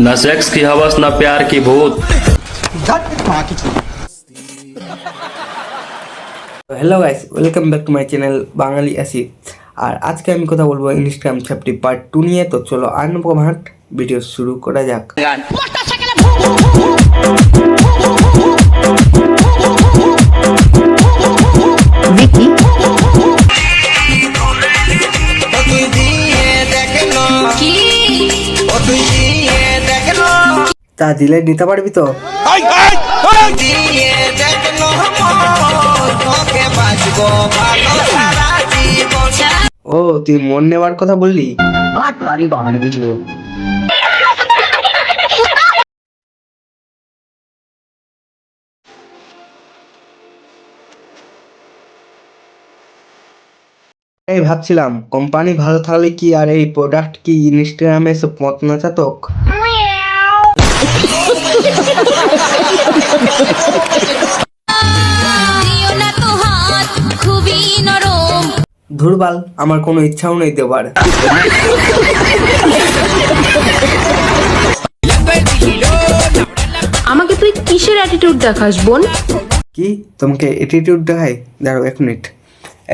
न सेक्स की हवस न प्यार की भूत hello guys welcome back to my channel Bangali Asif আর আজকে আমি কথা বলবো ইনস্টাগ্রাম চ্যাপ্টি পার্ট টু নিয়ে তো চলো আর নেবো ভাট ভিডিও শুরু করা যাক তা দিলে নিতে পারবি তো? ও তুই মন নেওয়ার কথা বললি? এই ভাবছিলাম কোম্পানি ভালো থাকলে কি আর এই প্রোডাক্ট কি ইনস্টাগ্রামে এসে পথ নাচাতক? দিও না তো হাত খুবই নরম ধুরবাল আমার কোনো ইচ্ছাও নেই দেবার। আমাকে তুই কিসের অ্যাটিটিউড দেখাস বোন? কি? তোমাকে অ্যাটিটিউড দেখাই? দাঁড়াও এক মিনিট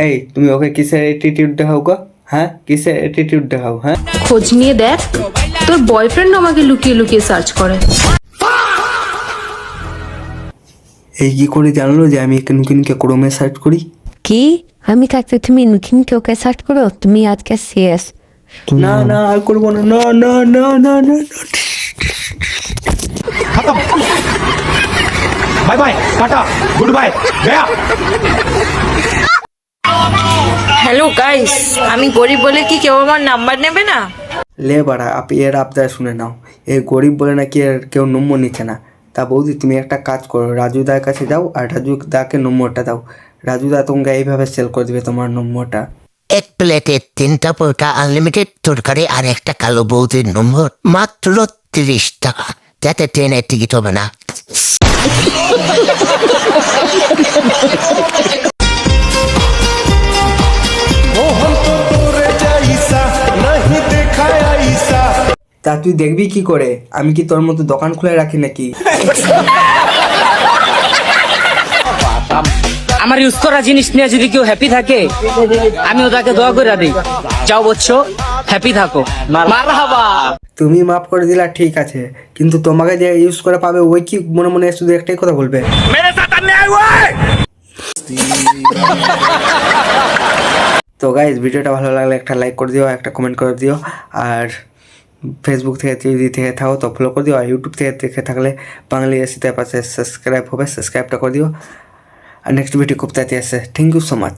এই তুমি ওকে কিসের অ্যাটিটিউড দেখাও গো? হ্যাঁ? কিসের অ্যাটিটিউড দেখাও হ্যাঁ? খোঁজ নিয়ে দেখ তোর বয়ফ্রেন্ড আমাকে লুকিয়ে লুকিয়ে সার্চ করে। এই কি করে জানলো যে আমি নুকিনকে ক্রোমে সার্চ করি? কি? আমি থাকতে তুমি নুকিনকে ওকে সার্চ করো? তুমি আজকে শেষ। না না আর করব না। না না না না না বাই বাই টাটা। গুড বাই গয়া। হ্যালো গাইস আমি গরিব বলে কি কেউ আমার নাম্বার নেবে না? লে বাড়া আপ এর আবদার শুনে নাও। এ গরিব বলে নাকি এর কেউ নম্বর নিচ্ছে না। তা বৌদি, তুমি একটা কাজ করো, রাজু দার কাছে যাও আর রাজু দাকে নম্বরটা দাও। রাজু দা তোমাকে এইভাবে সেল করে দিবে তোমার নম্বরটা। এক প্লেটে তিনটা পোটা আনলিমিটেড তরকারি আর একটা কালো বৌদির নম্বর, মাত্র তিরিশ টাকা। যাতে ট্রেনের টিকিট হবে না। তা তুই দেখবি কি করে? আমি কি তোর মতো দোকান খুলে রাখি নাকি? আমার ইউজ করা জিনিস নিয়ে যদি কেউ হ্যাপি থাকে আমি ওটাকে দোয়া করে দিই। যাও বলছো হ্যাপি থাকো। মারহাবা। তুমি মাফ করে দিলা ঠিক আছে। কিন্তু তোমাকে যে ইউজ করে পাবে ওই কি মনে মনে শুধু একটাই কথা বলবে? তো গাইজ ভিডিওটা ভালো লাগলে একটা লাইক করে দিও একটা কমেন্ট করে দিও। আর ফেসবুক থেকে যদি থেকে থাকো তো ফলো করে দিও আর ইউটিউব থেকে দেখে থাকলে বাঙালি এসিতে পাশে সাবস্ক্রাইব হবে সাবস্ক্রাইবটা করে দিও। আর নেক্সট ভিডিও খুব তাড়াতাড়ি আসে। Thank you so much